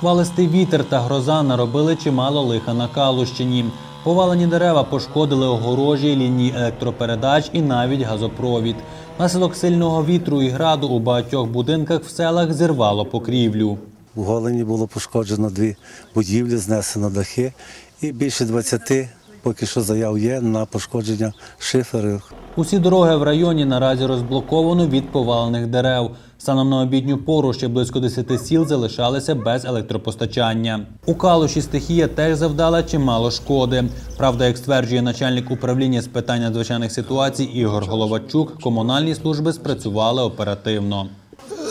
Шквалистий вітер та гроза наробили чимало лиха на Калущині. Повалені дерева пошкодили огорожі, лінії електропередач і навіть газопровід. Наслідок сильного вітру і граду у багатьох будинках в селах зірвало покрівлю. У Голені було пошкоджено дві будівлі, знесено дахи і більше 20 поки що заяв є на пошкодження шиферів. Усі дороги в районі наразі розблоковано від повалених дерев. Станом на обідню пору ще близько 10 сіл залишалися без електропостачання. У Калуші стихія теж завдала чимало шкоди. Правда, як стверджує начальник управління з питань надзвичайних ситуацій Ігор Головачук, комунальні служби спрацювали оперативно.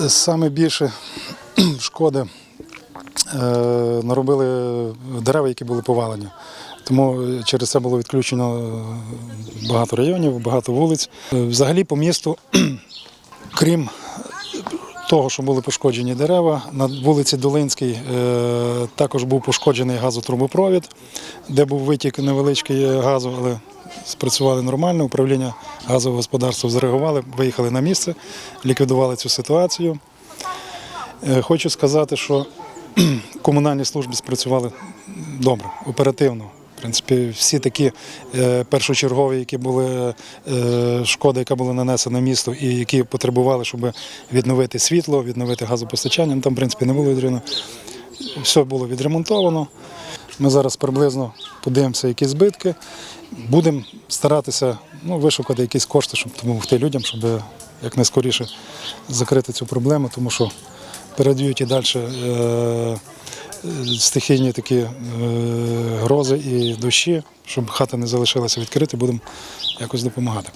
Саме більше шкоди е, наробили дерева, які були повалені. Тому через це було відключено е, багато районів, багато вулиць. Е, Взагалі по місту, крім того, що були пошкоджені дерева, на вулиці Долинській е, також був пошкоджений газотрубопровід, де був витік невеличкий газу, але спрацювали нормально. Управління газового господарства зреагували, виїхали на місце, ліквідували цю ситуацію. Е, Хочу сказати, що комунальні служби спрацювали добре, оперативно. В принципі, всі такі е, першочергові, які були е, шкоди, яка була нанесена місту, і які потребували, щоб відновити світло, відновити газопостачання. ну, Там, в принципі, не було відрено. Все було відремонтовано. Ми зараз приблизно подивимося, які збитки. Будемо старатися ну, вишукати якісь кошти, щоб допомогти людям, щоб якнайскоріше закрити цю проблему, тому що передають і далі е, стихійні такі е, грози і дощі, щоб хата не залишилася відкрита, будемо якось допомагати.